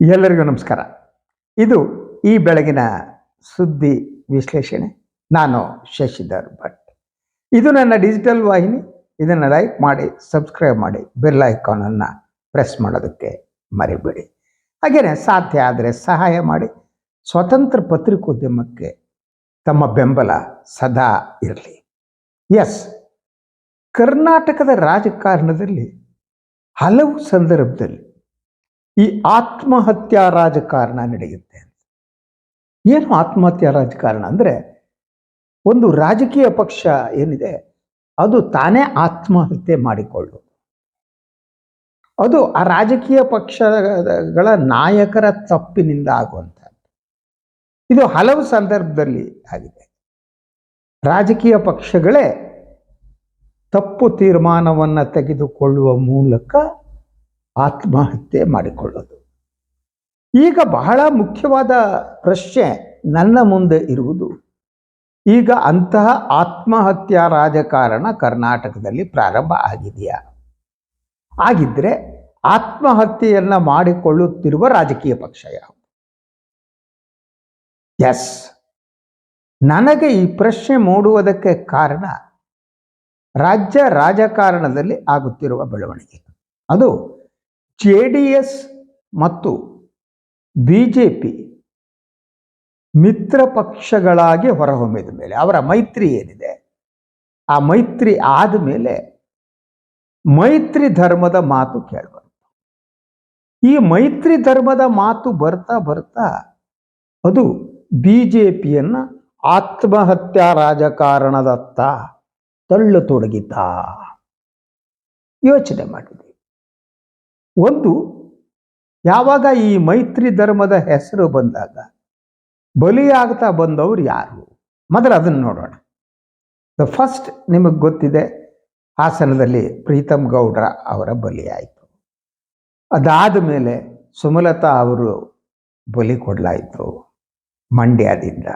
ಎಲ್ಲರಿಗೂ ನಮಸ್ಕಾರ. ಇದು ಈ ಬೆಳಗಿನ ಸುದ್ದಿ ವಿಶ್ಲೇಷಣೆ. ನಾನು ಶಶಿಧರ್ ಭಟ್. ಇದು ನನ್ನ ಡಿಜಿಟಲ್ ವಾಹಿನಿ. ಇದನ್ನು ಲೈಕ್ ಮಾಡಿ ಸಬ್ಸ್ಕ್ರೈಬ್ ಮಾಡಿ ಬೆಲ್ ಐಕಾನನ್ನು ಪ್ರೆಸ್ ಮಾಡೋದಕ್ಕೆ ಮರಿಬೇಡಿ. ಹಾಗೆಯೇ ಸಾಧ್ಯ ಆದರೆ ಸಹಾಯ ಮಾಡಿ. ಸ್ವತಂತ್ರ ಪತ್ರಿಕೋದ್ಯಮಕ್ಕೆ ತಮ್ಮ ಬೆಂಬಲ ಸದಾ ಇರಲಿ. ಎಸ್ ಕರ್ನಾಟಕದ ರಾಜಕಾರಣದಲ್ಲಿ ಹಲವು ಸಂದರ್ಭದಲ್ಲಿ ಈ ಆತ್ಮಹತ್ಯಾ ರಾಜಕಾರಣ ನಡೆಯುತ್ತೆ ಏನು ಆತ್ಮಹತ್ಯಾ ರಾಜಕಾರಣ ಅಂದರೆ ಒಂದು ರಾಜಕೀಯ ಪಕ್ಷ ಏನಿದೆ, ಅದು ತಾನೇ ಆತ್ಮಹತ್ಯೆ ಮಾಡಿಕೊಳ್ಳು ಅದು ಆ ರಾಜಕೀಯ ಪಕ್ಷಗಳ ನಾಯಕರ ತಪ್ಪಿನಿಂದ ಆಗುವಂಥದ್ದು. ಇದು ಹಲವು ಸಂದರ್ಭದಲ್ಲಿ ಆಗಿದೆ. ರಾಜಕೀಯ ಪಕ್ಷಗಳೇ ತಪ್ಪು ತೀರ್ಮಾನವನ್ನು ತೆಗೆದುಕೊಳ್ಳುವ ಮೂಲಕ ಆತ್ಮಹತ್ಯೆ ಮಾಡಿಕೊಳ್ಳೋದು. ಈಗ ಬಹಳ ಮುಖ್ಯವಾದ ಪ್ರಶ್ನೆ ನನ್ನ ಮುಂದೆ ಇರುವುದು. ಈಗ ಅಂತಹ ಆತ್ಮಹತ್ಯಾ ರಾಜಕಾರಣ ಕರ್ನಾಟಕದಲ್ಲಿ ಪ್ರಾರಂಭ ಆಗಿದೆಯಾ? ಆಗಿದ್ರೆ ಆತ್ಮಹತ್ಯೆಯನ್ನ ಮಾಡಿಕೊಳ್ಳುತ್ತಿರುವ ರಾಜಕೀಯ ಪಕ್ಷ ಯಾವುದು? ಎಸ್ ನನಗೆ ಈ ಪ್ರಶ್ನೆ ಮೂಡುವುದಕ್ಕೆ ಕಾರಣ ರಾಜ್ಯ ರಾಜಕಾರಣದಲ್ಲಿ ಆಗುತ್ತಿರುವ ಬೆಳವಣಿಗೆ. ಅದು ಜೆ ಡಿ ಎಸ್ ಮತ್ತು ಬಿ ಜೆ ಪಿ ಮಿತ್ರ ಪಕ್ಷಗಳಾಗಿ ಹೊರಹೊಮ್ಮಿದ ಮೇಲೆ, ಅವರ ಮೈತ್ರಿ ಏನಿದೆ, ಆ ಮೈತ್ರಿ ಆದ ಮೇಲೆ ಮೈತ್ರಿ ಧರ್ಮದ ಮಾತು ಕೇಳಬಾರ್ದು. ಈ ಮೈತ್ರಿ ಧರ್ಮದ ಮಾತು ಬರ್ತಾ ಬರ್ತಾ ಅದು ಬಿ ಜೆ ಪಿಯನ್ನು ಆತ್ಮಹತ್ಯಾ ರಾಜಕಾರಣದತ್ತ ತಳ್ಳು ತೊಡಗಿತ ಯೋಚನೆ ಮಾಡಿದೆ. ಒಂದು, ಯಾವಾಗ ಈ ಮೈತ್ರಿ ಧರ್ಮದ ಹೆಸರು ಬಂದಾಗ ಬಲಿಯಾಗ್ತಾ ಬಂದವರು ಯಾರು? ಮೊದಲು ಅದನ್ನು ನೋಡೋಣ. ದ ಫಸ್ಟ್ ನಿಮಗೆ ಗೊತ್ತಿದೆ, ಹಾಸನದಲ್ಲಿ ಪ್ರೀತಮ್ ಗೌಡ್ರ ಅವರ ಬಲಿಯಾಯಿತು ಅದಾದ ಮೇಲೆ ಸುಮಲತಾ ಅವರು ಬಲಿ ಕೊಡಲಾಯಿತು ಮಂಡ್ಯದಿಂದ.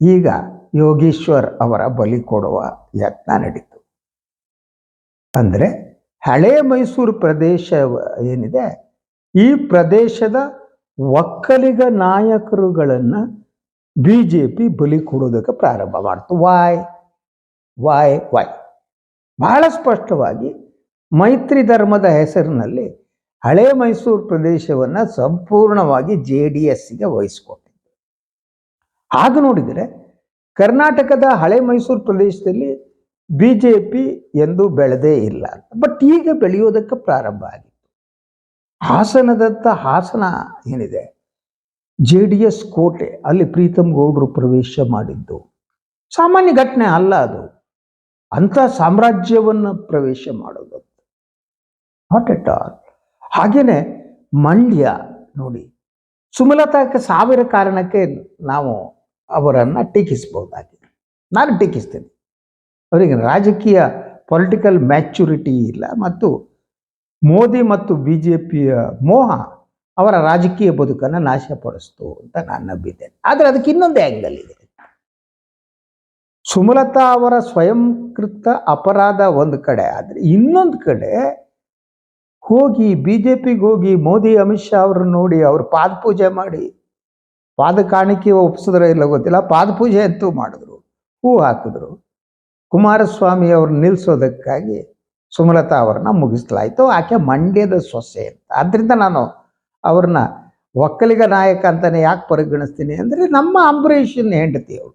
ಈಗ ಯೋಗೀಶ್ವರ್ ಅವರ ಬಲಿ ಕೊಡುವ ಯತ್ನ ನಡೀತು. ಅಂದರೆ ಹಳೆ ಮೈಸೂರು ಪ್ರದೇಶ ಏನಿದೆ, ಈ ಪ್ರದೇಶದ ಒಕ್ಕಲಿಗ ನಾಯಕರುಗಳನ್ನು ಬಿ ಜೆ ಪಿ ಬಲಿ ಕೊಡೋದಕ್ಕೆ ಪ್ರಾರಂಭ ಮಾಡ್ತು. ವಾಯ್ ವಾಯ್ ವಾಯ್ ಬಹಳ ಸ್ಪಷ್ಟವಾಗಿ ಮೈತ್ರಿ ಧರ್ಮದ ಹೆಸರಿನಲ್ಲಿ ಹಳೆ ಮೈಸೂರು ಪ್ರದೇಶವನ್ನು ಸಂಪೂರ್ಣವಾಗಿ ಜೆ ಡಿ ಎಸ್ಗೆ ವಹಿಸ್ಕೊಟ್ಟಿತ್ತು ಆಗ ನೋಡಿದರೆ ಕರ್ನಾಟಕದ ಹಳೆ ಮೈಸೂರು ಪ್ರದೇಶದಲ್ಲಿ ಬಿ ಜೆ ಪಿ ಎಂದು ಬೆಳೆದೇ ಇಲ್ಲ. ಬಟ್ ಈಗ ಬೆಳೆಯೋದಕ್ಕೆ ಪ್ರಾರಂಭ ಆಗಿತ್ತು. ಹಾಸನದತ್ತ ಹಾಸನ ಏನಿದೆ? ಜೆ ಡಿ ಎಸ್ ಕೋಟೆ, ಅಲ್ಲಿ ಪ್ರೀತಮ್ ಗೌಡರು ಪ್ರವೇಶ ಮಾಡಿದ್ದು. ಸಾಮಾನ್ಯ ಘಟನೆ ಅಲ್ಲ ಅದು. ಅಂಥ ಸಾಮ್ರಾಜ್ಯವನ್ನು ಪ್ರವೇಶ ಮಾಡೋದು. ನಾಟ್ ಎಟ್ ಆಲ್ ಹಾಗೇನೆ ಮಂಡ್ಯ ನೋಡಿ, ಸುಮಲತಾಕ್ಕೆ ಸಾವಿರ ಕಾರಣಕ್ಕೆ ನಾವು ಅವರನ್ನು ಟೀಕಿಸ್ಬೋದಾಗಿದೆ. ನಾನು ಟೀಕಿಸ್ತೇನೆ. ಅವರಿಗೆ ರಾಜಕೀಯ ಪೊಲಿಟಿಕಲ್ ಮ್ಯಾಚುರಿಟಿ ಇಲ್ಲ ಮತ್ತು ಮೋದಿ ಮತ್ತು ಬಿ ಮೋಹ ಅವರ ರಾಜಕೀಯ ಬದುಕನ್ನು ನಾಶಪಡಿಸ್ತು ಅಂತ ನಾನು ನಂಬಿದ್ದೇನೆ. ಆದರೆ ಅದಕ್ಕೆ ಇನ್ನೊಂದು ಆ್ಯಂಗಲ್ ಇದೆ. ಸುಮಲತಾ ಅವರ ಸ್ವಯಂಕೃತ ಅಪರಾಧ ಒಂದು ಕಡೆ, ಆದರೆ ಇನ್ನೊಂದು ಕಡೆ ಹೋಗಿ ಬಿ ಜೆ ಪಿಗೆ ಹೋಗಿ ಮೋದಿ, ಅಮಿತ್ ಶಾ ಅವ್ರನ್ನ ನೋಡಿ ಅವ್ರ ಪಾದಪೂಜೆ ಮಾಡಿ ಪಾದ ಕಾಣಿಕೆ ಒಪ್ಸಿದ್ರೆ ಇಲ್ಲ ಗೊತ್ತಿಲ್ಲ, ಪಾದಪೂಜೆ ಅಂತೂ ಮಾಡಿದ್ರು, ಹೂ ಹಾಕಿದ್ರು. ಕುಮಾರಸ್ವಾಮಿ ಅವ್ರು ನಿಲ್ಲಿಸೋದಕ್ಕಾಗಿ ಸುಮಲತಾ ಅವ್ರನ್ನ ಮುಗಿಸ್ಲಾಯಿತು. ಆಕೆ ಮಂಡ್ಯದ ಸೊಸೆ ಅಂತ. ಆದ್ದರಿಂದ ನಾನು ಅವ್ರನ್ನ ಒಕ್ಕಲಿಗ ನಾಯಕ ಅಂತಲೇ ಯಾಕೆ ಪರಿಗಣಿಸ್ತೀನಿ ಅಂದರೆ ನಮ್ಮ ಅಂಬರೀಷನ್ ಹೆಂಡತಿ ಅವರು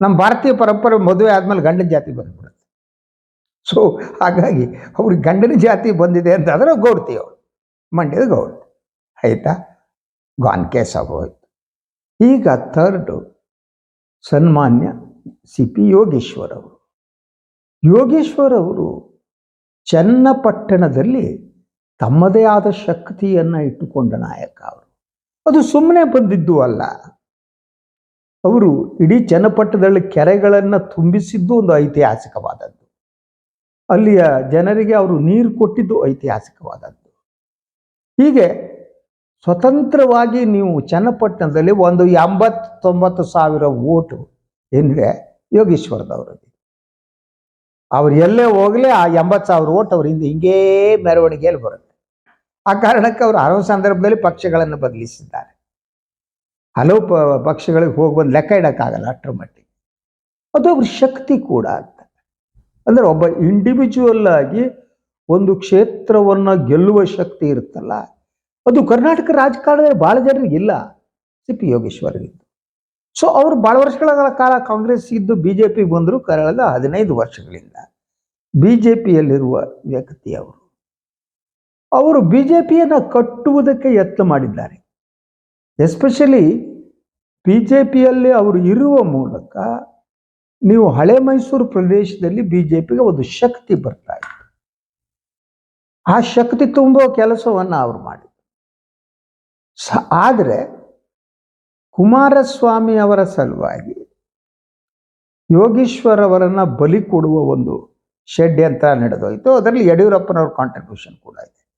ನಮ್ಮ ಭಾರತೀಯ ಪರಂಪರೆ ಮದುವೆ ಆದಮೇಲೆ ಗಂಡನ ಜಾತಿ ಬಂದ್ಬಿಡುತ್ತೆ. ಸೊ ಹಾಗಾಗಿ ಅವ್ರಿಗೆ ಗಂಡನ ಜಾತಿ ಬಂದಿದೆ ಅಂತ ಆದರೆ ಗೌಡ್ತಿ ಅವಳು ಮಂಡ್ಯದ ಗೌಡ್ತಿ ಆಯಿತಾ? ಗಾನ್ ಕೇಸ್ ಆಗೋಯ್ತು. ಈಗ ಥರ್ಡು ಸನ್ಮಾನ್ಯ ಸಿ ಪಿ ಯೋಗೇಶ್ವರ್ ಅವರು. ಯೋಗೇಶ್ವರ್ ಅವರು ಚನ್ನಪಟ್ಟಣದಲ್ಲಿ ತಮ್ಮದೇ ಆದ ಶಕ್ತಿಯನ್ನು ಇಟ್ಟುಕೊಂಡ ನಾಯಕ ಅವರು. ಅದು ಸುಮ್ಮನೆ ಬಂದಿದ್ದು ಅಲ್ಲ. ಅವರು ಇಡೀ ಚನ್ನಪಟ್ಟಣದಲ್ಲಿ ಕೆರೆಗಳನ್ನು ತುಂಬಿಸಿದ್ದು ಒಂದು ಐತಿಹಾಸಿಕವಾದದ್ದು. ಅಲ್ಲಿಯ ಜನರಿಗೆ ಅವರು ನೀರು ಕೊಟ್ಟಿದ್ದು ಐತಿಹಾಸಿಕವಾದದ್ದು. ಹೀಗೆ ಸ್ವತಂತ್ರವಾಗಿ ನೀವು ಚನ್ನಪಟ್ಟಣದಲ್ಲಿ ಒಂದು ಎಂಬತ್ತೊಂಬತ್ತು ಸಾವಿರ ಓಟು ಏನಿದೆ ಯೋಗೇಶ್ವರದವರಲ್ಲಿ. ಅವ್ರು ಎಲ್ಲೇ ಹೋಗಲಿ ಆ ಎಂಬತ್ತು ಸಾವಿರ ಓಟ್ ಅವ್ರ ಹಿಂದೆ ಹಿಂಗೇ ಮೆರವಣಿಗೆಯಲ್ಲಿ ಬರುತ್ತೆ. ಆ ಕಾರಣಕ್ಕೆ ಅವರು ಹಲವು ಸಂದರ್ಭದಲ್ಲಿ ಪಕ್ಷಗಳನ್ನು ಬದಲಿಸಿದ್ದಾರೆ. ಹಲವು ಪ, ಪಕ್ಷಗಳಿಗೆ ಹೋಗಿ ಬಂದು ಲೆಕ್ಕ ಇಡೋಕ್ಕಾಗಲ್ಲ ಅಷ್ಟರ ಮಟ್ಟಿಗೆ. ಅದು ಅವ್ರ ಶಕ್ತಿ ಕೂಡ ಅಂತ. ಅಂದರೆ ಒಬ್ಬ ಇಂಡಿವಿಜುವಲ್ ಆಗಿ ಒಂದು ಕ್ಷೇತ್ರವನ್ನು ಗೆಲ್ಲುವ ಶಕ್ತಿ ಇರುತ್ತಲ್ಲ, ಅದು ಕರ್ನಾಟಕ ರಾಜಕಾರಣದಲ್ಲಿ ಭಾಳ ಜನರಿಗೆ ಇಲ್ಲ. ಸಿ ಪಿ ಯೋಗೇಶ್ವರಗಿದ್ದು ಸೊ ಅವರು ಭಾಳ ವರ್ಷಗಳ ಕಾಲ ಕಾಂಗ್ರೆಸ್ ಇದ್ದು ಬಿ ಜೆ ಪಿ ಬಂದರು ಕಳೆದ ಹದಿನೈದು ವರ್ಷಗಳಿಂದ. ಬಿ ವ್ಯಕ್ತಿ ಅವರು. ಅವರು ಬಿ ಜೆ ಕಟ್ಟುವುದಕ್ಕೆ ಯತ್ನ ಮಾಡಿದ್ದಾರೆ. ಎಸ್ಪೆಷಲಿ ಬಿ ಜೆ ಪಿಯಲ್ಲಿ ಅವರು ಇರುವ ಮೂಲಕ ನೀವು ಹಳೆ ಮೈಸೂರು ಪ್ರದೇಶದಲ್ಲಿ ಬಿ ಜೆ ಪಿಗೆ ಒಂದು ಶಕ್ತಿ ಬರ್ತಾ ಇತ್ತು. ಆ ಶಕ್ತಿ ತುಂಬುವ ಕೆಲಸವನ್ನು ಅವರು ಮಾಡಿದರು. ಆದರೆ ಕುಮಾರಸ್ವಾಮಿ ಅವರ ಸಲುವಾಗಿ ಯೋಗೀಶ್ವರ್ ಅವರನ್ನ ಬಲಿ ಕೊಡುವ ಒಂದು ಷಡ್ಯಂತ್ರ ನಡೆದೋಯ್ತು. ಅದರಲ್ಲಿ ಯಡಿಯೂರಪ್ಪನವ್ರ ಕಾಂಟ್ರಿಬ್ಯೂಷನ್ ಕೂಡ ಇದೆ.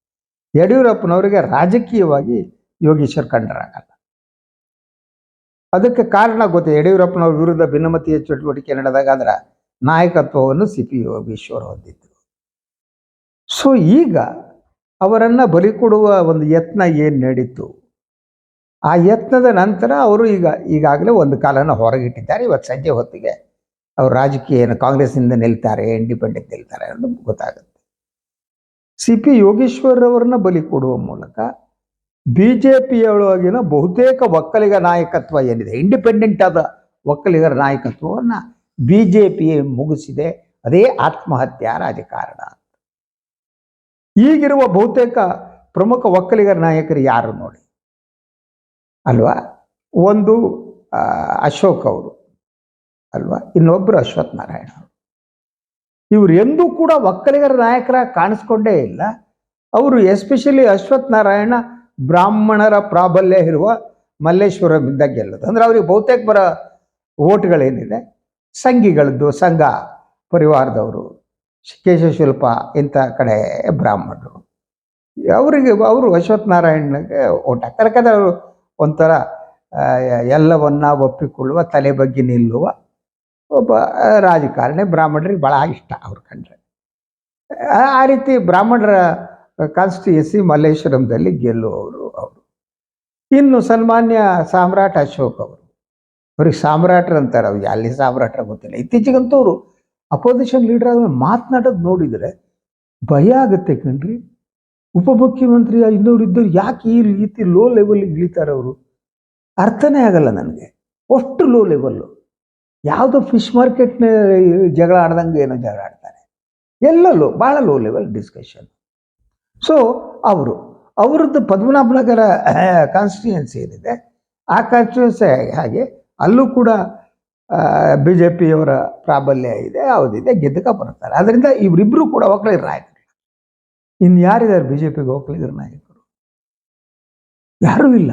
ಯಡಿಯೂರಪ್ಪನವರಿಗೆ ರಾಜಕೀಯವಾಗಿ ಯೋಗೀಶ್ವರ್ ಕಂಡರಾಗಲ್ಲ. ಅದಕ್ಕೆ ಕಾರಣ ಗೊತ್ತೆ, ಯಡಿಯೂರಪ್ಪನವ್ರ ವಿರುದ್ಧ ಭಿನ್ನಮತೀಯ ಚಟುವಟಿಕೆ ನಡೆದಾಗ ಅದರ ನಾಯಕತ್ವವನ್ನು ಸಿ ಪಿ ಯೋಗೀಶ್ವರ್ ಹೊಂದಿದ್ರು. ಸೊ ಈಗ ಅವರನ್ನ ಬಲಿ ಕೊಡುವ ಒಂದು ಯತ್ನ ಏನು ನಡೀತು? ಆ ಯತ್ನದ ನಂತರ ಅವರು ಈಗ, ಈಗಾಗಲೇ ಒಂದು ಕಾಲನ ಹೊರಗಿಟ್ಟಿದ್ದಾರೆ. ಇವತ್ತು ಸಂಜೆ ಹೊತ್ತಿಗೆ ಅವರು ರಾಜಕೀಯ ಏನು ಕಾಂಗ್ರೆಸ್ನಿಂದ ನಿಲ್ತಾರೆ ಇಂಡಿಪೆಂಡೆಂಟ್ ನಿಲ್ತಾರೆ ಅನ್ನೋದು ಗೊತ್ತಾಗುತ್ತೆ. ಸಿ ಪಿ ಯೋಗೇಶ್ವರ್ ಅವರನ್ನ ಬಲಿ ಕೊಡುವ ಮೂಲಕ ಬಿ ಜೆ ಪಿಯೊಳಗಿನ ಬಹುತೇಕ ಒಕ್ಕಲಿಗ ನಾಯಕತ್ವ ಏನಿದೆ ಇಂಡಿಪೆಂಡೆಂಟ್ ಆದ ಒಕ್ಕಲಿಗರ ನಾಯಕತ್ವವನ್ನು ಬಿ ಜೆ ಪಿ ಮುಗಿಸಿದೆ. ಅದೇ ಆತ್ಮಹತ್ಯಾ ರಾಜಕಾರಣ ಈಗಿರುವ ಬಹುತೇಕ ಪ್ರಮುಖ ಒಕ್ಕಲಿಗರ ನಾಯಕರು ಯಾರು ನೋಡಿ? ಅಲ್ವಾ? ಒಂದು ಅಶೋಕ್ ಅವರು, ಅಲ್ವಾ? ಇನ್ನೊಬ್ಬರು ಅಶ್ವಥ್ ನಾರಾಯಣ ಅವರು. ಇವರು ಎಂದೂ ಕೂಡ ಒಕ್ಕಲಿಗರ ನಾಯಕರ ಕಾಣಿಸ್ಕೊಂಡೇ ಇಲ್ಲ. ಅವರು ಎಸ್ಪೆಷಲಿ ಅಶ್ವಥ್ ನಾರಾಯಣ ಬ್ರಾಹ್ಮಣರ ಪ್ರಾಬಲ್ಯ ಇರುವ ಮಲ್ಲೇಶ್ವರಮಿಂದ ಗೆಲ್ಲದು. ಅಂದ್ರೆ ಅವ್ರಿಗೆ ಬಹುತೇಕ ಬರ ಓಟ್ಗಳೇನಿದೆ. ಸಂಘಿಗಳದ್ದು, ಸಂಘ ಪರಿವಾರದವರು ಕೇಶಶಿಲ್ಪ ಇಂಥ ಕಡೆ ಬ್ರಾಹ್ಮಣರು. ಅವರಿಗೆ, ಅವರು ಅಶ್ವಥ್ ನಾರಾಯಣಗೆ ಓಟ್ ಹಾಕ್ತಾರೆ. ಯಾಕಂದರೆ ಅವರು ಒಂಥರ ಎಲ್ಲವನ್ನ ಒಪ್ಪಿಕೊಳ್ಳುವ, ತಲೆ ಬಗ್ಗೆ ನಿಲ್ಲುವ ಒಬ್ಬ ರಾಜಕಾರಣಿ, ಬ್ರಾಹ್ಮಣರಿಗೆ ಭಾಳ ಇಷ್ಟ ಅವ್ರು ಕಂಡ್ರೆ. ಆ- ರೀತಿ ಬ್ರಾಹ್ಮಣರ ಕಾನ್ಸ್ಟಿಟ್ಯೂನ್ಸಿ ಮಲ್ಲೇಶ್ವರಂದಲ್ಲಿ ಗೆಲ್ಲುವವರು ಅವರು. ಇನ್ನು ಸನ್ಮಾನ್ಯ ಸಾಮ್ರಾಟ್ ಅಶೋಕ್ ಅವರು. ಅವ್ರಿಗೆ ಸಾಮ್ರಾಟ್ರ ಅಂತಾರೆ ಅವ್ರಿಗೆ ಅಲ್ಲಿ ಸಾಮ್ರಾಟ್ರ ಗೊತ್ತಿಲ್ಲ ಇತ್ತೀಚೆಗಂತೂ ಅವರು ಅಪೋಸಿಷನ್ ಲೀಡರ್ ಆದ್ಮೇಲೆ ಮಾತನಾಡೋದು ನೋಡಿದರೆ ಭಯ ಆಗುತ್ತೆ ಕಣ್ರಿ. ಉಪಮುಖ್ಯಮಂತ್ರಿ ಇನ್ನೊಬ್ರು ಇದ್ದರು ಯಾಕೆ ಈ ರೀತಿ ಲೋ ಲೆವೆಲ್ಗೆ ಇಳಿತಾರೆ ಅವರು? ಅರ್ಥನೇ ಆಗಲ್ಲ ನನಗೆ. ಅಷ್ಟು ಲೋ ಲೆವೆಲ್ಲು ಯಾವುದೋ ಫಿಶ್ ಮಾರ್ಕೆಟ್ನ ಜಗಳ ಆಡ್ದಂಗೆ ಏನೋ ಜಗಳ ಆಡ್ತಾರೆ. ಎಲ್ಲ ಲೋ ಭಾಳ ಲೋ ಲೆವೆಲ್ ಡಿಸ್ಕಷನ್ ಸೊ ಅವರು, ಅವರದ್ದು ಪದ್ಮನಾಭನಗರ ಕಾನ್ಸ್ಟಿಟ್ಯೂನ್ಸಿ ಏನಿದೆ, ಆ ಕಾನ್ಸ್ಟಿಟ್ಯೂನ್ಸಿ ಹಾಗೆ ಅಲ್ಲೂ ಕೂಡ ಬಿ ಜೆ ಪಿಯವರ ಪ್ರಾಬಲ್ಯ ಇದೆ ಯಾವುದಿದೆ ಗೆದ್ದಕ ಬರ್ತಾರೆ. ಅದರಿಂದ ಇವರಿಬ್ಬರು ಕೂಡ ಒಕ್ಕಲಿಗರ ನಾಯಕರು ಇನ್ನು ಯಾರಿದ್ದಾರೆ ಬಿ ಜೆ ಪಿಗೆ ಒಕ್ಕಲಿಗರ ನಾಯಕರು? ಯಾರೂ ಇಲ್ಲ.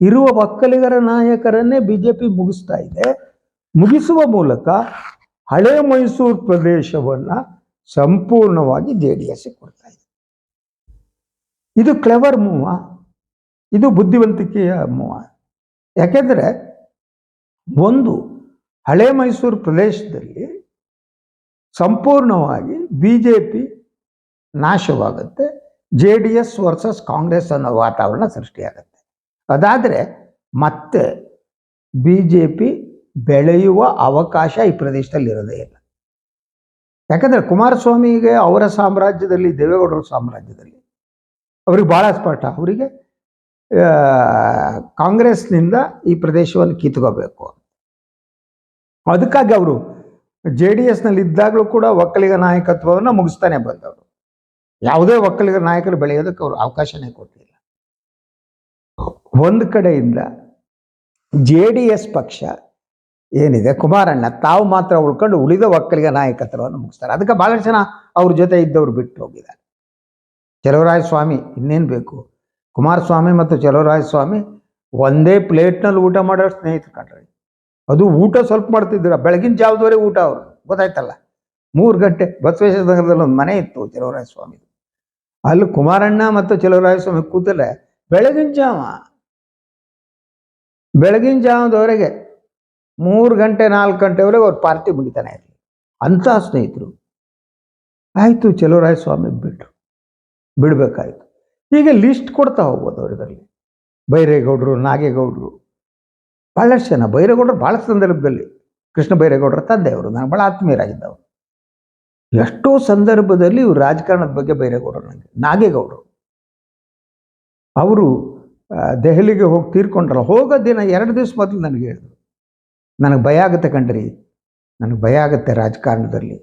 ಇರುವ ಒಕ್ಕಲಿಗರ ನಾಯಕರನ್ನೇ ಬಿ ಜೆ ಪಿ ಮುಗಿಸ್ತಾ ಇದೆ. ಮುಗಿಸುವ ಮೂಲಕ ಹಳೆ ಮೈಸೂರು ಪ್ರದೇಶವನ್ನ ಸಂಪೂರ್ಣವಾಗಿ ಜೆ ಡಿ ಎಸ್ ಕೊಡ್ತಾ ಇದೆ. ಇದು ಕ್ಲೆವರ್ ಮೂವ. ಇದು ಬುದ್ಧಿವಂತಿಕೆಯ ಮೂವ. ಯಾಕೆಂದರೆ ಒಂದು, ಹಳೆ ಮೈಸೂರು ಪ್ರದೇಶದಲ್ಲಿ ಸಂಪೂರ್ಣವಾಗಿ B J P ನಾಶವಾಗುತ್ತೆ. J D S versus Congress ಅನ್ನೋ ವಾತಾವರಣ ಸೃಷ್ಟಿಯಾಗುತ್ತೆ. ಅದಾದರೆ ಮತ್ತೆ ಬಿ ಜೆ ಪಿ ಬೆಳೆಯುವ ಅವಕಾಶ ಈ ಪ್ರದೇಶದಲ್ಲಿ ಇರೋದೇ ಇಲ್ಲ. ಯಾಕಂದರೆ ಕುಮಾರಸ್ವಾಮಿಗೆ ಅವರ ಸಾಮ್ರಾಜ್ಯದಲ್ಲಿ, ದೇವೇಗೌಡರ ಸಾಮ್ರಾಜ್ಯದಲ್ಲಿ ಅವ್ರಿಗೆ ಭಾಳ ಸ್ಪಷ್ಟ. ಅವರಿಗೆ ಕಾಂಗ್ರೆಸ್ನಿಂದ ಈ ಪ್ರದೇಶವನ್ನು ಕಿತ್ಕೋಬೇಕು ಅದಕ್ಕಾಗಿ ಅವರು ಜೆ ಡಿ ಎಸ್ನಲ್ಲಿ ಇದ್ದಾಗಲೂ ಕೂಡ ಒಕ್ಕಲಿಗ ನಾಯಕತ್ವವನ್ನು ಮುಗಿಸ್ತಾನೆ ಬಂದವರು. ಯಾವುದೇ ಒಕ್ಕಲಿಗರ ನಾಯಕರು ಬೆಳೆಯೋದಕ್ಕೆ ಅವರು ಅವಕಾಶನೇ ಕೊಟ್ಟಿಲ್ಲ. ಒಂದು ಕಡೆಯಿಂದ ಜೆ ಡಿ ಎಸ್ ಪಕ್ಷ ಏನಿದೆ, ಕುಮಾರಣ್ಣ, ತಾವು ಮಾತ್ರ ಉಳ್ಕೊಂಡು ಉಳಿದ ಒಕ್ಕಲಿಗ ನಾಯಕತ್ವವನ್ನು ಮುಗಿಸ್ತಾರೆ. ಅದಕ್ಕೆ ಭಾಳಷ್ಟು ಜನ ಅವ್ರ ಜೊತೆ ಇದ್ದವರು ಬಿಟ್ಟು ಹೋಗಿದ್ದಾರೆ. ಚಲವರಾಯ ಸ್ವಾಮಿ ಇನ್ನೇನು ಬೇಕು? ಕುಮಾರಸ್ವಾಮಿ ಮತ್ತು ಚಲವರಾಯ ಸ್ವಾಮಿ ಒಂದೇ ಪ್ಲೇಟ್ನಲ್ಲಿ ಊಟ ಮಾಡೋ ಸ್ನೇಹಿತರು ಕಂಡ್ರಿ ಅದು ಊಟ ಸ್ವಲ್ಪ ಮಾಡ್ತಿದ್ದೀರ? ಬೆಳಗಿನ ಜಾವದವರೆಗೆ ಊಟ ಅವರು. ಗೊತ್ತಾಯ್ತಲ್ಲ? ಮೂರು ಗಂಟೆ ಬಸವೇಶ್ವರ ನಗರದಲ್ಲಿ ಒಂದು ಮನೆ ಇತ್ತು ಚಲವರಾಯ ಸ್ವಾಮಿ ಅಲ್ಲಿ ಕುಮಾರಣ್ಣ ಮತ್ತು ಸ್ವಾಮಿ ಕೂತರೆ ಬೆಳಗಿನ ಜಾವ, ಬೆಳಗಿನ ಜಾವದವರೆಗೆ ಮೂರು ಗಂಟೆ, ನಾಲ್ಕು ಗಂಟೆವರೆಗೆ ಅವ್ರು ಪಾರ್ಟಿ ಮುಗಿತಾನೆ ಇರಲಿ ಅಂತ ಸ್ನೇಹಿತರು. ಆಯಿತು, ಚಲುವರಾಯಸ್ವಾಮಿ ಬಿಟ್ರು. ಬಿಡಬೇಕಾಯ್ತು. ಹೀಗೆ ಲಿಸ್ಟ್ ಕೊಡ್ತಾ ಹೋಗ್ಬೋದು ಅವರಿದ್ರಲ್ಲಿ ಬೈರೇಗೌಡರು, ನಾಗೇಗೌಡರು. ಭಾಳಷ್ಟು ಜನ. ಬೈರೇಗೌಡರು ಭಾಳ ಸಂದರ್ಭದಲ್ಲಿ. ಕೃಷ್ಣ ಬೈರೇಗೌಡರ ತಂದೆಯವರು. ನಾನು ಭಾಳ ಆತ್ಮೀಯರಾಗಿದ್ದವರು ಎಷ್ಟೋ ಸಂದರ್ಭದಲ್ಲಿ ಇವ್ರು ರಾಜಕಾರಣದ ಬಗ್ಗೆ ಬೈರೇಗೌಡರು ನನಗೆ ನಾಗೇಗೌಡರು. ಅವರು ದೆಹಲಿಗೆ ಹೋಗಿ ತೀರ್ಕೊಂಡ್ರಲ್ಲ, ಹೋಗೋ ದಿನ, ಎರಡು ದಿವಸ ಮೊದಲು ನನಗೆ ಹೇಳಿದ್ರು. ನನಗೆ ಭಯ ಆಗುತ್ತೆ ಕಣ್ರಿ, ನನಗೆ ಭಯ ಆಗುತ್ತೆ ರಾಜಕಾರಣದಲ್ಲಿ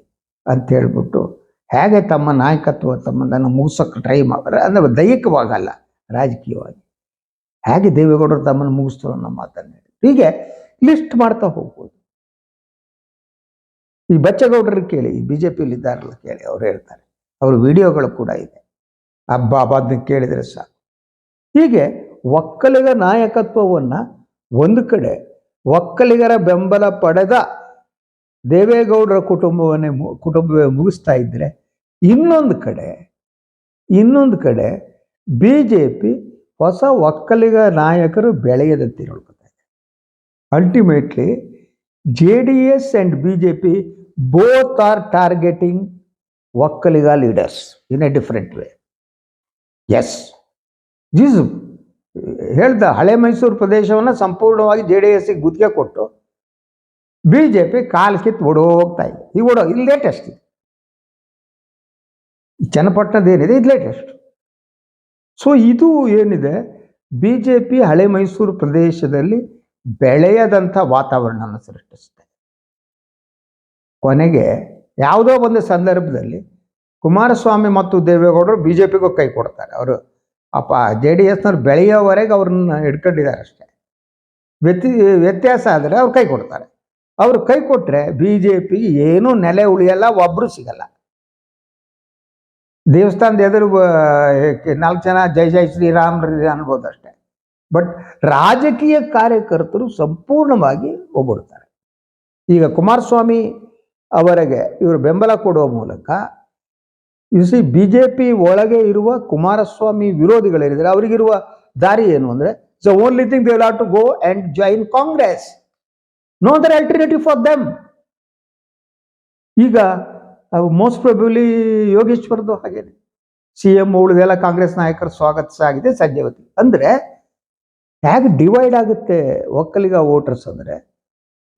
ಅಂತ ಹೇಳ್ಬಿಟ್ಟು, ಹೇಗೆ ತಮ್ಮ ನಾಯಕತ್ವ ತಮ್ಮದನ್ನು ಮುಗಿಸೋಕೆ ಟ್ರೈ ಮಾಡಿದ್ರೆ ಅಂದರೆ ದೈಹಿಕವಾಗಲ್ಲ, ರಾಜಕೀಯವಾಗಿ. ಹೇಗೆ ದೇವೇಗೌಡರು ತಮ್ಮನ್ನು ಮುಗಿಸ್ತಾರೆ ನಮ್ಮ ಮಾತನ್ನು ಹೀಗೆ ಲಿಸ್ಟ್ ಮಾಡ್ತಾ ಹೋಗ್ಬೋದು. ಈ ಬಚ್ಚಗೌಡರು ಕೇಳಿ ಬಿ ಜೆ ಪಿಯಲ್ಲಿ ಇದ್ದಾರಲ್ಲ ಕೇಳಿ, ಅವ್ರು ಹೇಳ್ತಾರೆ. ಅವರ ವಿಡಿಯೋಗಳು ಕೂಡ ಇದೆ. ಹಬ್ಬ ಹಬ್ಬದ ಕೇಳಿದರೆ ಸಾಕು. ಹೀಗೆ ಒಕ್ಕಲಿಗ ನಾಯಕತ್ವವನ್ನು ಒಂದು ಕಡೆ, ಒಕ್ಕಲಿಗರ ಬೆಂಬಲ ಪಡೆದ ದೇವೇಗೌಡರ ಕುಟುಂಬವನ್ನೇ ಕುಟುಂಬವೇ ಮುಗಿಸ್ತಾ ಇದ್ದರೆ ಇನ್ನೊಂದು ಕಡೆ ಇನ್ನೊಂದು ಕಡೆ ಬಿ ಜೆ ಪಿ ಹೊಸ ಒಕ್ಕಲಿಗ ನಾಯಕರು ಬೆಳೆಯದಂತೆ ನೋಡ್ಕೊತಾ ಇದೆ. Ultimately J D S and B J P both are targeting Vokkaliga leaders in a different way as ಜೀಸು ಹೇಳ್ದ ಹಳೆ ಮೈಸೂರು ಪ್ರದೇಶವನ್ನು ಸಂಪೂರ್ಣವಾಗಿ ಜೆ ಡಿ ಎಸ್ಗೆ ಗುತ್ತಿಗೆ ಕೊಟ್ಟು ಬಿ ಜೆ ಪಿ ಕಾಲು ಕಿತ್ತು ಓಡೋಗ್ತಾ ಇದೆ. ಈಗ ಓಡೋ ಇದು ಲೇಟೆಸ್ಟ್ ಚನ್ನಪಟ್ಟಣದ ಏನಿದೆ, ಇದು ಲೇಟೆಸ್ಟ್ ಸೊ ಇದು ಏನಿದೆ, ಬಿ ಜೆ ಪಿ ಹಳೆ ಮೈಸೂರು ಪ್ರದೇಶದಲ್ಲಿ ಬೆಳೆಯದಂಥ ವಾತಾವರಣವನ್ನು ಸೃಷ್ಟಿಸುತ್ತೆ. ಕೊನೆಗೆ ಯಾವುದೋ ಒಂದು ಸಂದರ್ಭದಲ್ಲಿ ಕುಮಾರಸ್ವಾಮಿ ಮತ್ತು ದೇವೇಗೌಡರು ಬಿ ಜೆ ಪಿಗೂ ಕೈ ಕೊಡ್ತಾರೆ. ಅವರು ಅಪ್ಪ ಜೆ ಡಿ ಎಸ್ನವ್ರು ಬೆಳೆಯೋವರೆಗೆ ಅವ್ರನ್ನ ಹಿಡ್ಕೊಂಡಿದ್ದಾರೆ ಅಷ್ಟೇ. ವ್ಯತಿ, ವ್ಯತ್ಯಾಸ ಆದರೆ ಅವ್ರು ಕೈ ಕೊಡ್ತಾರೆ. ಅವರು ಕೈ ಕೊಟ್ಟರೆ ಬಿ ಜೆ ಪಿ ಏನೂ ನೆಲೆ ಉಳಿಯಲ್ಲ ಒಬ್ಬರು ಸಿಗಲ್ಲ. ದೇವಸ್ಥಾನದ ಎದುರು ನಾಲ್ಕು ಜನ ಜೈ ಜೈ ಶ್ರೀರಾಮ್ ಅನ್ಬೋದು ಅಷ್ಟೇ. ಬಟ್ ರಾಜಕೀಯ ಕಾರ್ಯಕರ್ತರು ಸಂಪೂರ್ಣವಾಗಿ ಒಗ್ಗೂಡ್ತಾರೆ. ಈಗ ಕುಮಾರಸ್ವಾಮಿ ಅವರಿಗೆ ಇವರು ಬೆಂಬಲ ಕೊಡುವ ಮೂಲಕ you see B J P ಒಳಗೆ ಇರುವ ಕುಮಾರಸ್ವಾಮಿ ವಿರೋಧಿಗಳೇನಿದ್ದಾರೆ ಅವರಿಗಿರುವ ದಾರಿ ಏನು ಅಂದರೆ so only thing they got to go and join Congress no other alternative for them ಈಗ ಮೋಸ್ಟ್ ಪ್ರೊಬ್ಲಿ ಯೋಗೇಶ್ವರದ್ದು ಹಾಗೇನೆ. ಸಿ ಎಂ ಉಳಿದೆಲ್ಲ ಕಾಂಗ್ರೆಸ್ ನಾಯಕರು ಸ್ವಾಗತಿಸಾಗಿದೆ ಸಾಗಿದೆ ಸಾಧ್ಯವತಿ ಅಂದರೆ, ಹೇಗೆ ಡಿವೈಡ್ ಆಗುತ್ತೆ ಒಕ್ಕಲಿಗ ವೋಟರ್ಸ್ ಅಂದರೆ,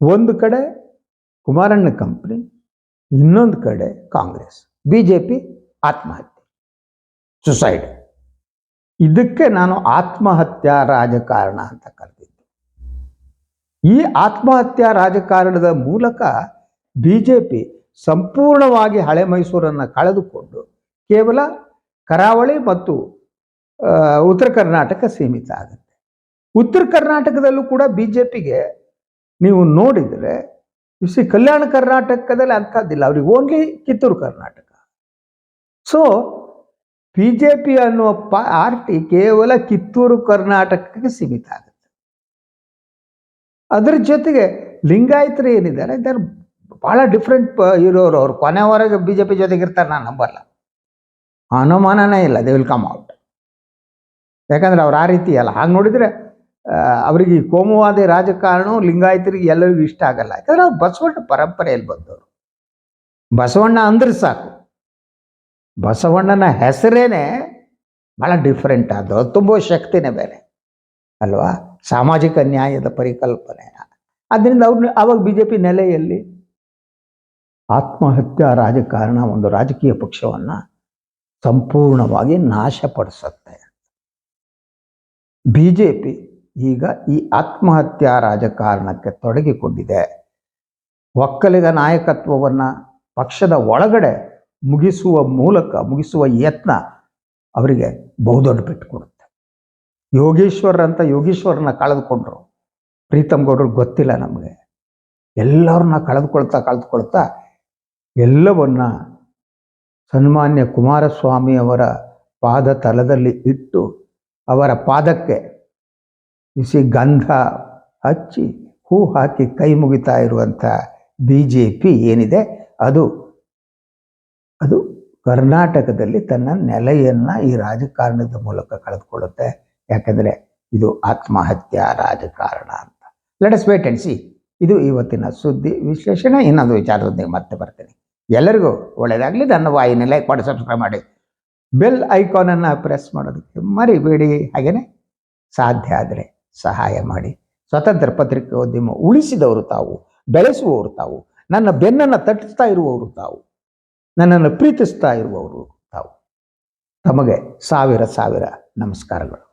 ಒಂದು ಕಡೆ ಕುಮಾರಣ್ಣ ಕಂಪ್ನಿ, ಇನ್ನೊಂದು ಕಡೆ ಕಾಂಗ್ರೆಸ್ ಬಿ ಜೆ ಪಿ ಆತ್ಮಹತ್ಯೆ, ಸುಸೈಡ್. ಇದಕ್ಕೆ ನಾನು ಆತ್ಮಹತ್ಯಾ ರಾಜಕಾರಣ ಅಂತ ಕರೆದಿದ್ದೆ. ಈ ಆತ್ಮಹತ್ಯಾ ರಾಜಕಾರಣದ ಮೂಲಕ ಬಿ ಜೆ ಪಿ ಸಂಪೂರ್ಣವಾಗಿ ಹಳೆ ಮೈಸೂರನ್ನು ಕಳೆದುಕೊಂಡು ಕೇವಲ ಕರಾವಳಿ ಮತ್ತು ಉತ್ತರ ಕರ್ನಾಟಕ ಸೀಮಿತ ಆಗುತ್ತೆ. ಉತ್ತರ ಕರ್ನಾಟಕದಲ್ಲೂ ಕೂಡ ಬಿ ಜೆ ಪಿಗೆ ನೀವು ನೋಡಿದರೆ ಸಿ ಕಲ್ಯಾಣ ಕರ್ನಾಟಕದಲ್ಲಿ ಅಂಥದ್ದಿಲ್ಲ ಅವ್ರಿಗೆ only Kittur Karnataka so B J P ಅನ್ನುವ ಪಾರ್ಟಿ ಕೇವಲ ಕಿತ್ತೂರು ಕರ್ನಾಟಕಕ್ಕೆ ಸೀಮಿತ ಆಗುತ್ತೆ ಅದ್ರ ಜೊತೆಗೆ ಲಿಂಗಾಯತರು ಏನಿದ್ದಾರೆ ಇದ್ದಾರೆ ಭಾಳ ಡಿಫ್ರೆಂಟ್ ಇರೋರು ಅವ್ರು ಕೊನೆವರೆಗೆ ಬಿ ಜೆ ಪಿ ಜೊತೆಗೆ ಇರ್ತಾರೆ ನಾನು ನಂಬಲ್ಲ ಅನುಮಾನನೇ ಇಲ್ಲ ದೇ ವಿಲ್ ಕಮ್ ಔಟ್ ಯಾಕಂದ್ರೆ ಅವ್ರು ಆ ರೀತಿ ಅಲ್ಲ ಹಾಗೆ ನೋಡಿದರೆ ಅವರಿಗೆ ಕೋಮುವಾದಿ ರಾಜಕಾರಣ ಲಿಂಗಾಯತರಿಗೆ ಎಲ್ಲರಿಗೂ ಇಷ್ಟ ಆಗಲ್ಲ. ಯಾಕಂದ್ರೆ ಅವ್ರು ಬಸವಣ್ಣ ಪರಂಪರೆಯಲ್ಲಿ ಬಂದವರು. ಬಸವಣ್ಣ ಅಂದ್ರೆ ಸಾಕು. ಬಸವಣ್ಣನ ಹೆಸರೇನೆ ಭಾಳ ಡಿಫ್ರೆಂಟ್ ಅದು ತುಂಬ ಶಕ್ತಿನೇ ಬೇರೆ. ಅಲ್ವಾ? ಸಾಮಾಜಿಕ ನ್ಯಾಯದ ಪರಿಕಲ್ಪನೆ. ಅದರಿಂದ ಅವ್ರನ್ನ ಅವಾಗ ಬಿ ಜೆ ಪಿ ನೆಲೆಯಲ್ಲಿ ಆತ್ಮಹತ್ಯಾ ರಾಜಕಾರಣ ಒಂದು ರಾಜಕೀಯ ಪಕ್ಷವನ್ನು ಸಂಪೂರ್ಣವಾಗಿ ನಾಶಪಡಿಸುತ್ತೆ ಬಿ ಜೆ ಪಿ ಈಗ ಈ ಆತ್ಮಹತ್ಯಾ ರಾಜಕಾರಣಕ್ಕೆ ತೊಡಗಿಕೊಂಡಿದೆ. ಒಕ್ಕಲಿಗ ನಾಯಕತ್ವವನ್ನು ಪಕ್ಷದ ಒಳಗಡೆ ಮುಗಿಸುವ ಮೂಲಕ, ಮುಗಿಸುವ ಯತ್ನ ಅವರಿಗೆ ಬಹುದೊಡ್ಡ ಪೆಟ್ಟು ಕೊಡುತ್ತೆ. ಯೋಗೇಶ್ವರ್ ಅಂತ ಯೋಗೇಶ್ವರನ್ನ ಕಳೆದುಕೊಂಡ್ರು. ಪ್ರೀತಮ್ ಗೌಡ್ರಿಗೆ ಗೊತ್ತಿಲ್ಲ ನಮಗೆ. ಎಲ್ಲರನ್ನ ಕಳೆದುಕೊಳ್ತಾ ಕಳೆದುಕೊಳ್ತಾ ಎಲ್ಲವನ್ನ ಸನ್ಮಾನ್ಯ ಕುಮಾರಸ್ವಾಮಿ ಅವರ ಪಾದ ತಲದಲ್ಲಿ ಇಟ್ಟು ಅವರ ಪಾದಕ್ಕೆ ಬಿಸಿ ಗಂಧ ಹಚ್ಚಿ ಹೂ ಹಾಕಿ ಕೈ ಮುಗಿತಾ ಇರುವಂಥ ಬಿ ಜೆ ಪಿ ಏನಿದೆ, ಅದು ಅದು ಕರ್ನಾಟಕದಲ್ಲಿ ತನ್ನ ನೆಲೆಯನ್ನು ಈ ರಾಜಕಾರಣದ ಮೂಲಕ ಕಳೆದುಕೊಳ್ಳುತ್ತೆ. ಯಾಕಂದರೆ ಇದು ಆತ್ಮಹತ್ಯಾ ರಾಜಕಾರಣ ಅಂತ. ಲೆಟಸ್ ವೇಟ್ ಅಂಡ್ ಸಿ ಇದು ಇವತ್ತಿನ ಸುದ್ದಿ ವಿಶ್ಲೇಷಣೆ. ಇನ್ನೊಂದು ವಿಚಾರದೊಂದಿಗೆ ಮತ್ತೆ ಬರ್ತೀನಿ. ಎಲ್ಲರಿಗೂ ಒಳ್ಳೆಯದಾಗಲಿ. ನನ್ನ ವಾಹಿನಿ ಲೈಕ್ ಮಾಡಿ ಸಬ್ಸ್ಕ್ರೈಬ್ ಮಾಡಿ. ಬೆಲ್ ಐಕಾನನ್ನು ಪ್ರೆಸ್ ಮಾಡೋದಕ್ಕೆ ಮರಿಬೇಡಿ. ಹಾಗೆಯೇ ಸಾಧ್ಯ ಆದರೆ. ಸಹಾಯ ಮಾಡಿ. ಸ್ವತಂತ್ರ ಪತ್ರಿಕೋದ್ಯಮ ಉಳಿಸಿದವರು ತಾವು, ಬೆಳೆಸುವವರು ತಾವು, ನನ್ನ ಬೆನ್ನನ್ನು ತಟ್ಟಿಸ್ತಾ ಇರುವವರು ತಾವು, ನನ್ನನ್ನು ಪ್ರೀತಿಸ್ತಾ ಇರುವವರು ತಾವು. ತಮಗೆ ಸಾವಿರ ಸಾವಿರ ನಮಸ್ಕಾರಗಳು.